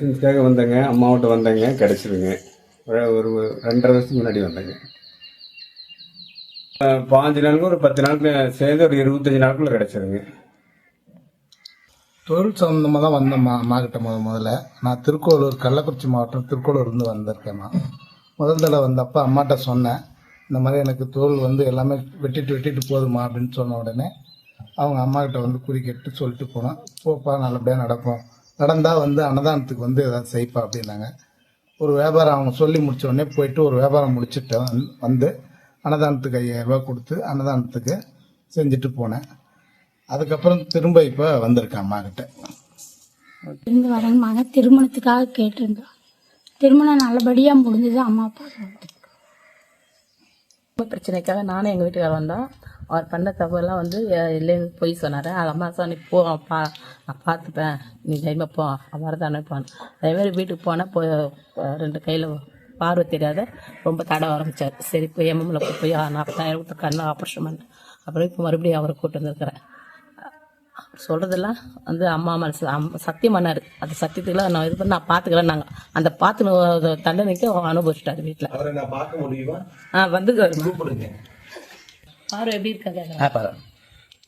லைசன்ஸ்க்காக வந்தேங்க அம்மாவிட்ட வந்தேங்க கிடச்சிதுங்க. ஒரு ரெண்டரை வருஷத்துக்கு முன்னாடி வந்தேங்க. பாஞ்சு நாளுக்கு ஒரு பத்து நாளுக்கு சேர்ந்து ஒரு இருபத்தஞ்சி நாளுக்குள்ள கிடச்சிதுங்க. தொழில் சம்மந்தமாக தான் வந்தேம்மா அம்மா கிட்ட முத முதல்ல. நான் திருக்கோளூர் கள்ளக்குறிச்சி மாவட்டம் திருக்கோளூர்லேருந்து வந்திருக்கேம்மா. முதல் தடவை வந்தப்போ அம்மாட்ட சொன்னேன் இந்த மாதிரி எனக்கு தொழில் வந்து எல்லாமே வெட்டிட்டு வெட்டிட்டு போதுமா அப்படின்னு சொன்ன உடனே அவங்க அம்மாக்கிட்ட வந்து குறி கேட்டு சொல்லிட்டு போனோம். போப்பா நல்லபடியாக நடக்கும். நடந்தால் வந்து அன்னதானத்துக்கு வந்து ஏதாவது செய்ப்பா அப்படின்னாங்க. ஒரு வியாபாரம் அவங்க சொல்லி முடிச்ச உடனே போயிட்டு ஒரு வியாபாரம் முடிச்சுட்டு வந்து- வந்து அன்னதானத்துக்கு ஐயாயிரம் ரூபாய் கொடுத்து அன்னதானத்துக்கு செஞ்சுட்டு போனேன். அதுக்கப்புறம் திரும்ப இப்போ வந்திருக்கேன் அம்மா கிட்ட. இருந்து திருமணத்துக்காக கேட்டிருந்தோம் திருமணம் நல்லபடியாக முடிஞ்சது அம்மா அப்பா குடும்ப பிரச்சனைக்காக நானும் எங்கள் வீட்டுக்காரர் வந்தோம். அவர் பண்ண தவறுலாம் வந்து இல்லைன்னு பொய் சொன்னார். அது அம்மா சொன்ன போ பா நான் பார்த்துப்பேன். நீ தைரியமாக போ வரதானே போன அதேமாதிரி வீட்டுக்கு போனால் போய் ரெண்டு கையில் பார்வை தெரியாத ரொம்ப தட ஆரம்பித்தார் சரி போய் எம்எம்ல போய் நாற்பதாயிரம் கொடுத்து கண்ணு ஆப்ரேஷன் பண்ணேன். அப்புறம் இப்போ மறுபடியும் அவரை கூட்டு வந்திருக்கிறேன் அவர் சொல்கிறதெல்லாம் வந்து அம்மா மனசு அம் சத்தியம் பண்ணார். அந்த சத்தியத்துக்குலாம் நான் இது பண்ணி நான் பார்த்துக்கிறேன் நாங்கள் அந்த பார்த்து தண்டனைக்கு அனுபவிச்சிட்டாரு வீட்டில் அவரை ஆ வந்து பார்வை எப்படி இருக்காங்க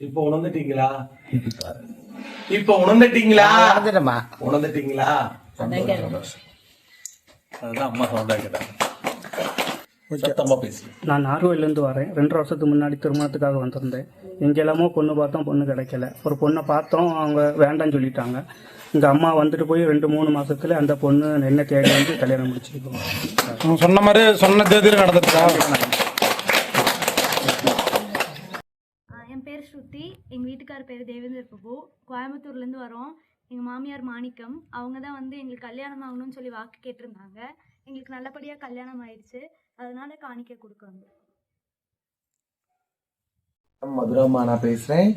இப்போ உணர்ந்துட்டீங்களா? இப்போ உணர்ந்துட்டீங்களா? வந்துட்டேம்மா உணர்ந்துட்டீங்களா? அதுதான் அம்மா கேட்டாங்க. பேசி. நான் நார்வேலேருந்து வரேன். ரெண்டு வருஷத்துக்கு முன்னாடி திருமணத்துக்காக வந்திருந்தேன். எங்கெல்லாமோ பொண்ணு பார்த்தோம் பொண்ணு கிடைக்கல. ஒரு பொண்ணை பார்த்தோம் அவங்க வேண்டாம்னு சொல்லிட்டாங்க. இங்கே அம்மா வந்துட்டு போய் ரெண்டு மூணு மாசத்துல அந்த பொண்ணு என்ன தேடி வந்து கல்யாணம் முடிச்சிருக்கோம் சொன்ன மாதிரி சொன்ன தேதியில் நடந்துருக்கா ஆ, என் பேர் ஸ்ருதி எங்கள் வீட்டுக்கார் பேர் தேவேந்தர் பிரபு. கோயம்புத்தூர்லேருந்து வரோம். எங்கள் மாமியார் மாணிக்கம். அவங்க தான் வந்து எங்களுக்கு கல்யாணம் ஆகணும்னு சொல்லி வாக்கு கேட்டிருந்தாங்க. எங்களுக்கு நல்லபடியாக கல்யாணம் ஆயிடுச்சு. அதனால காணிக்கை கொடுக்க வந்தோம் மதுரமா நான் பேசுறேன்.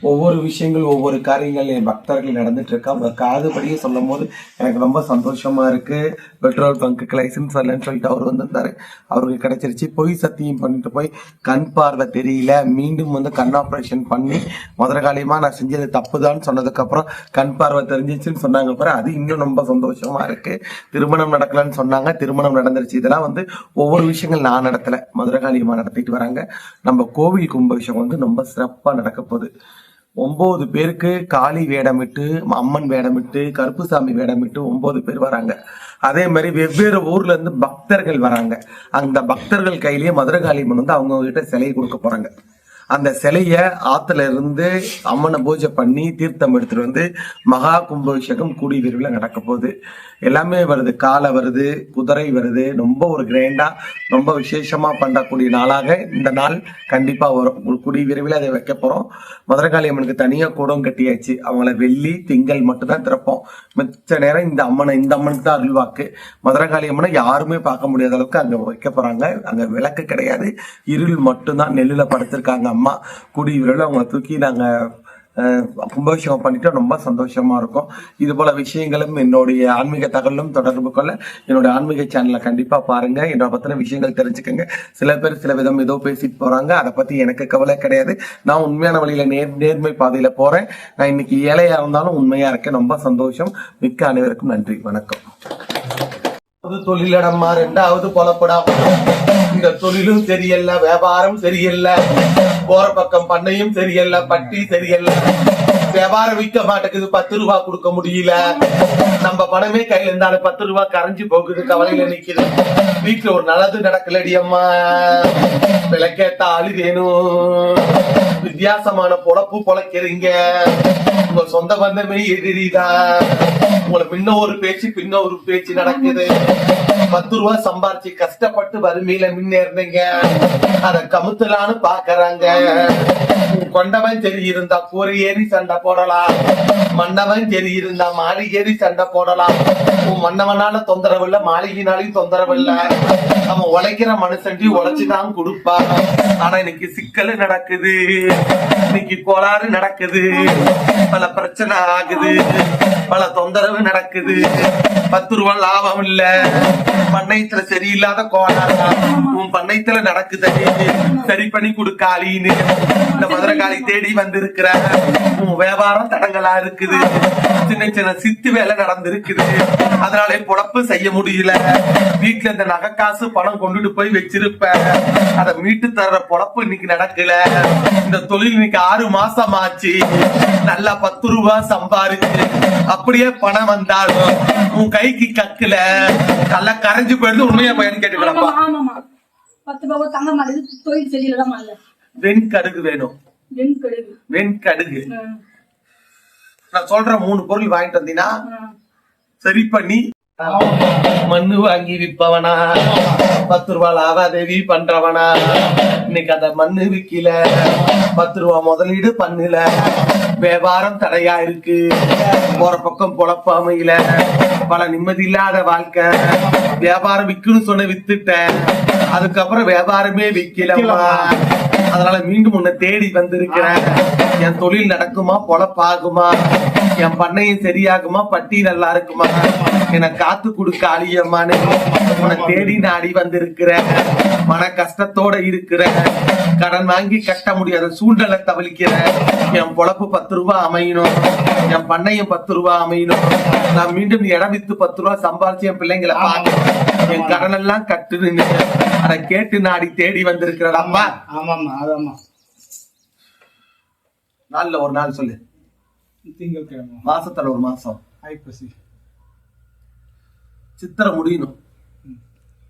ஒவ்வொரு விஷயங்கள் ஒவ்வொரு காரியங்கள் என் பக்தர்கள் நடந்துட்டு இருக்கா அவங்க காதுபடியே சொல்லும் போது எனக்கு ரொம்ப சந்தோஷமா இருக்கு. பெட்ரோல் பங்குக்கு லைசன்ஸ் வரலன்னு சொல்லிட்டு அவர் வந்திருந்தாரு. அவருக்கு கிடைச்சிருச்சு. பொய் சத்தியம் பண்ணிட்டு போய் கண் பார்வை தெரியல. மீண்டும் வந்து கண் ஆப்ரேஷன் பண்ணி முதற்காலியமா நான் செஞ்சது தப்புதான்னு சொன்னதுக்கு அப்புறம் கண் பார்வை தெரிஞ்சிச்சுன்னு சொன்னாங்க அப்புறம் அது இன்னும் ரொம்ப சந்தோஷமா இருக்கு. திருமணம் நடக்கலன்னு சொன்னாங்க. திருமணம் நடந்துருச்சு. இதெல்லாம் வந்து ஒவ்வொரு விஷயங்கள் நான் நடத்தல. மதுரகாளியமா நடத்திட்டு வராங்க. நம்ம கோவில் கும்பாபிஷேகம் வந்து ரொம்ப சிறப்பா நடக்க போகுது. ஒன்பது பேருக்கு காளி வேடமிட்டு அம்மன் வேடமிட்டு கருப்புசாமி வேடமிட்டு ஒன்பது பேர் வராங்க. அதே மாதிரி வெவ்வேறு ஊர்ல இருந்து பக்தர்கள் வராங்க. அந்த பக்தர்கள் கையிலேயே மதுரகாளியம்மன் வந்து அவங்க கிட்ட சிலையை கொடுக்க போறாங்க. அந்த சிலைய ஆத்துல இருந்து அம்மனை பூஜை பண்ணி தீர்த்தம் எடுத்துட்டு வந்து மகா கும்பாபிஷேகம் கூடி விரைவில் நடக்க போகுது. எல்லாமே வருது. காலை வருது குதிரை வருது. ரொம்ப ஒரு கிராண்டா ரொம்ப விசேஷமா பண்ணக்கூடிய நாளாக இந்த நாள் கண்டிப்பா வரும். குடி விரைவில் அதை வைக்க போறோம். மதுரகாளி அம்மனுக்கு தனியா கூடம் கட்டியாச்சு. அவங்கள வெள்ளி திங்கள் மட்டும்தான் திறப்போம். மிச்ச நேரம் இந்த அம்மனை இந்த அம்மனுக்கு தான் அருள்வாக்கு. மதுரகாளி அம்மனை யாருமே பார்க்க முடியாத அளவுக்கு அங்க வைக்க போறாங்க. அங்க விளக்கு கிடையாது. இருள் மட்டும்தான் நெல்லுல படுத்திருக்காங்க அம்மா கூடி விரைவில் அவங்கள தூக்கி நாங்கள் கும்பாபிஷேகம் பண்ணிட்டு ரொம்ப சந்தோஷமா இருக்கும். இது போல விஷயங்களும் என்னுடைய ஆன்மீக தகவலும் தொடர்பு கொள்ள என்னோட ஆன்மீக சேனலை கண்டிப்பா பாருங்க. என்னோட பத்தின விஷயங்கள் தெரிஞ்சுக்கங்க. சில பேர் சில விதம் ஏதோ பேசிட்டு போறாங்க. அதை பத்தி எனக்கு கவலை கிடையாது. நான் உண்மையான வழியில நேர் நேர்மை பாதையில போறேன். நான் இன்னைக்கு ஏழையா இருந்தாலும் உண்மையா இருக்கேன் ரொம்ப சந்தோஷம். மிக்க அனைவருக்கும் நன்றி. வணக்கம். தொழிலிடமா ரெண்டாவது புலப்படாம இந்த தொழிலும் சரியில்லை வியாபாரம் சரியில்லை. போற பக்கம் பண்ணையும் சரியில்லை பட்டி சரியில்லை. வியாபாரம் விற்க மாட்டேங்குது பத்து ரூபா கொடுக்க முடியல. நம்ம பணமே கையில இருந்தாலும் பத்து ரூபா கரைஞ்சு போகுது கவலையில நிக்குது. வீட்டுல ஒரு நல்லது நடக்கலடி அம்மா. விளக்கேத்த ஆளு வேணும் வித்தியாசமான பொழப்பு பொழைக்கிறீங்க. உங்க சொந்த பந்தமே எதிரிதா உங்களை பின்ன ஒரு பேச்சு பின்ன ஒரு பேச்சு நடக்குது. பத்து ரூபா சம்பாரிச்சு கஷ்டப்பட்டு வறுமையில முன்னேறினீங்க. அத கமுத்தலான்னு பாக்குறாங்க கொண்டவன் சரி இருந்தா கூரை ஏறி சண்டை போடலாம். மன்னவன் சரி இருந்தா மாளிகை ஏறி சண்டை போடலாம். உன் மன்னவனால தொந்தரவு இல்ல மாளிகைனாலையும் தொந்தரவு இல்ல நம்ம உழைக்கிற மனுஷன்டி உழைச்சுதான் கொடுப்பா ஆனா இன்னைக்கு சிக்கல் நடக்குது. இன்னைக்கு கோளாறு நடக்குது. பல பிரச்சனை ஆகுது. பல தொந்தரவு நடக்குது. பத்து ரூபா லாபம் இல்ல. பண்ணையத்துல சரியில்லாத கோளாறு. உன் பண்ணையத்துல நடக்குது. சரி பண்ணி கொடுக்காளின்னு. இந்த மதுரை காளி தேடி வந்திருக்கிற. உன் வியாபாரம் தடங்களா இருக்குது. சின்ன சின்ன சித்து வேலை நடந்திருக்குது. அதனால பொழப்பு செய்ய முடியல. வீட்டுல இந்த நகை காசு பணம் கொண்டுட்டு போய் வச்சிருப்பேன் அதை மீட்டு தர்ற பொழப்பு இன்னைக்கு நடக்கல. இந்த தொழில் இன்னைக்கு ஆறு மாசம் ஆச்சு நல்லா பத்து ரூபாய் சம்பாரிச்சு அப்படியே பணம் வந்தாலும் உன் கைக்கு கக்கல. நல்லா கரைஞ்சு போயிடுது. உண்மையா பையன் கேட்டுக்கிறப்பா பத்து ரூபாய் தங்க மாதிரி தொழில் சரியில்லை தான் இல்ல வெண்கடுகு வேணும். வெண் கடுகு வெண்கடுகு நான் சொல்ற மூணு பொருள் வாங்கிட்டு வந்தீங்கன்னா சரி பண்ணி மண்ணு வாங்கி விற்பவனா பத்து ரூபா லாவாதேவி பண்றவனா. இன்னைக்கு அந்த மண்ணு விக்கல பத்து ரூபா முதலீடு பண்ணல. வியாபாரம் தடையா இருக்கு. போற பக்கம் பொழப்பு அமையல. பல நிம்மதி இல்லாத வாழ்க்கை. வியாபாரம் விக்கணும்னு சொன்ன வித்துட்டேன் அதுக்கப்புறம் வியாபாரமே விக்கலம்மா. அதனால மீண்டும் உன்னை தேடி வந்திருக்கிறேன். என் தொழில் நடக்குமா? பொழப்பாகுமா? என் பண்ணையும் சரியாகுமா? பட்டி நல்லா இருக்குமா? என்னை காத்து கொடுக்க அழியம்மான்னு உன்னை தேடி நாடி வந்திருக்கிறேன். மன கஷ்டத்தோட இருக்கிறேன். கடன் வாங்கி கட்ட முடியாத சூழ்நிலை தவிக்கிறேன் என் பொழப்பு பத்து ரூபாய் அமையணும். என் பண்ணையும் பத்து ரூபாய் அமையணும். நான் மீண்டும் இடம் வித்து பத்து ரூபாய் சம்பாரிச்சு என் பிள்ளைங்களை பார்க்கணும். என் கடன் எல்லாம் கட்டுன்னு அதை கேட்டு நாடி தேடி வந்திருக்கிறடாம்மா ஆமாம்மா அதாம்மா நாள்ல ஒரு நாள் சொல்லு. திங்கட்கிழமை. மாசத்துல ஒரு மாசம். ஐப்பசி. சித்திரை முடியணும்.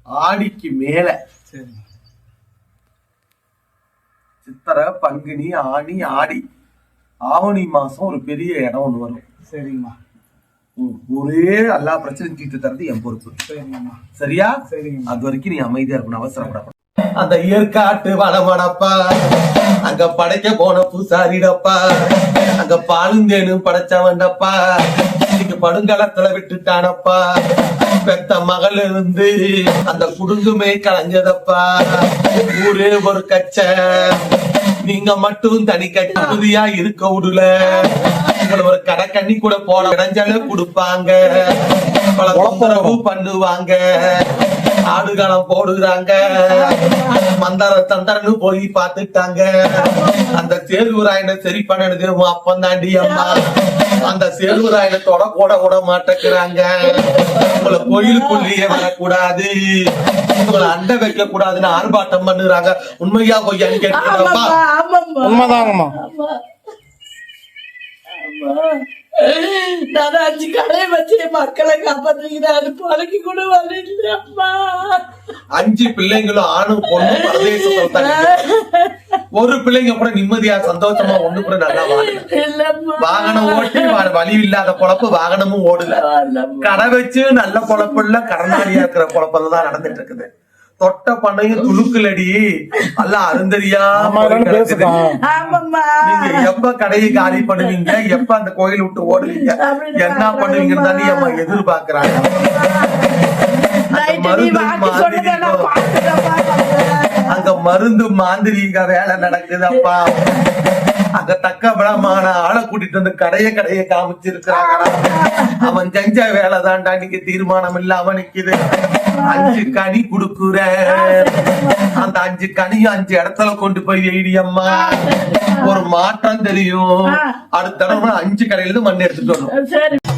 ஆடிக்கு மேல. சரிம்மா சித்திரை பங்குனி ஆணி ஆடி. ஆவணி மாசம் ஒரு பெரிய இடம் ஒண்ணு வரும். சரிங்கம்மா. ஒரே எல்லா பிரச்சனையும் தீர்த்து தரது என் பொறுப்பு. சரியா? அது வரைக்கும் நீ அமைதியா இருக்கணும் அவசரப்பட அந்த ஏற்காட்டு வனமடப்பா அங்க படைக்க போன பூசாரிடப்பா. அங்க பாலுந்தேனும் படைச்சவன்டப்பா. இன்னைக்கு படுங்காலத்துல விட்டுட்டானப்பா. பெத்த மகள் இருந்து அந்த குடுங்குமே கலைஞ்சதப்பா. ஊரே ஒரு கச்ச. நீங்க மட்டும் தனி கட்டுதியா இருக்க விடல உங்களை ஒரு கடை கண்ணி கூட போன இடைஞ்சல கொடுப்பாங்க. பல தொந்தரவு பண்ணுவாங்க. ஆடுகளம் போடுறாங்க. மந்தர தந்தரன்னு போய் பாத்துட்டாங்க அந்த சேருவராயனை சரி பண்ணது அப்பன் தாண்டி அம்மா. அந்த சேருவராயனை தொட கூட விட மாட்டேங்கிறாங்க. உங்களை கோயிலுக்குள்ளேயே வரக்கூடாது. உங்களை அண்டை வைக்க கூடாதுன்னு ஆர்ப்பாட்டம் பண்ணுறாங்க. உண்மையா பொய்யான்னு கேட்கிறப்பா உண்மைதாங்கம்மா. நான் அஞ்சு கடையை வச்சு மக்களை காப்பாத்துக்கிறாரு பொறுக்கி கூட வரலையம்மா அஞ்சு பிள்ளைங்களும் ஆணும் பொண்ணும் ஒரு பிள்ளைங்க கூட நிம்மதியா சந்தோஷமா ஒண்ணு கூட நல்லா வாகனம் ஓட்டி வழி இல்லாத பொழப்பு வாகனமும் ஓடல. கடை வச்சு நல்ல பொழப்பு இல்ல கடனாளியா இருக்கிற பொழப்பெல்லாம் தான் நடந்துட்டு இருக்குது. தொட்ட பண்ணையும் கிடக்குது. ஆமாம்மா. நீங்க எப்ப கடையை காலி பண்ணுவீங்க? எப்ப அந்த கோயில் விட்டு ஓடுவீங்க? என்ன பண்ணுவீங்கன்னு தாண்டி அம்மா எதிர்பார்க்கறாங்க. அங்க மருந்து மாந்திரீக வேலை நடக்குதப்பா அங்க தக்க பிரமான ஆளை கூட்டிட்டு வந்து கடைய கடைய காமிச்சிருக்கிறாங்க அவன் செஞ்ச வேலை தான்டா இன்னைக்கு தீர்மானம் இல்லாம நிக்குது. அஞ்சு கனி குடுக்குற. அந்த அஞ்சு கனியும் அஞ்சு இடத்துல கொண்டு போய் வெயிடியம்மா ஒரு மாற்றம் தெரியும். அடுத்த தடவை அஞ்சு கடையில இருந்து மண் எடுத்துட்டு வரணும்.